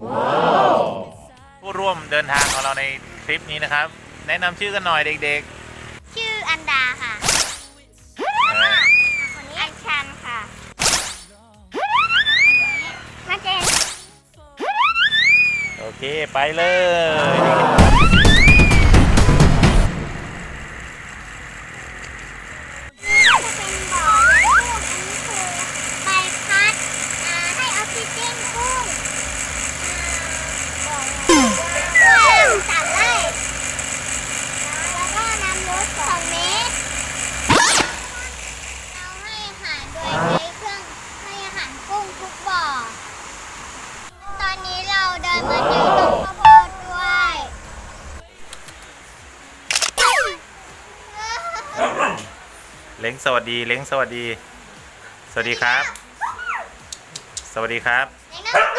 ผู้ร่วมเดินทางของเราในทริปนี้นะครับ แนะนำชื่อกันหน่อยเด็กๆชื่ออันดาค่ะอ่นนี้อัญชันค่ะนนี้มาเจนโอเค ไปเลย เล้งสวัสดี เล้งสวัสดี สวัสดีครับ สวัสดีครับ เล็กนั่ง